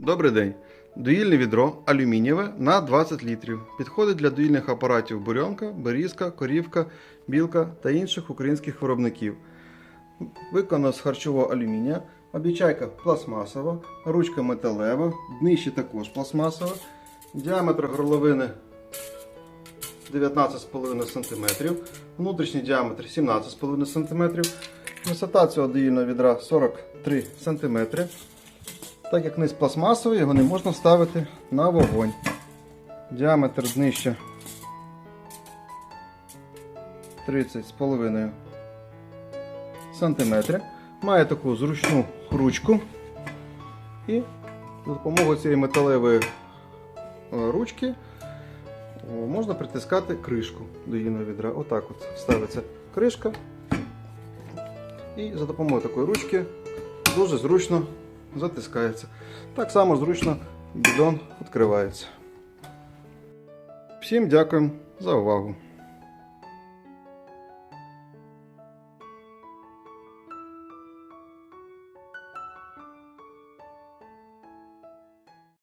Добрий день. Доїльне відро алюмінієве на 20 літрів. Підходить для доїльних апаратів бурьонка, берізка, корівка, білка та інших українських виробників. Виконано з харчового алюмінія, обічайка пластмасова, ручка металева, днище також пластмасове, діаметр горловини 19,5 см, внутрішній діаметр 17,5 см, висота цього доїльного відра 43 см. Так як низ пластмасовий, його не можна ставити на вогонь. Діаметр днища 30,5 см. Має таку зручну ручку. І за допомогою цієї металевої е, ручки можна притискати кришку до її відра. Отак от ставиться кришка. І за допомогою такої ручки дуже зручно затискається. Так само зручно бідон відкривається. Всім дякуємо за увагу.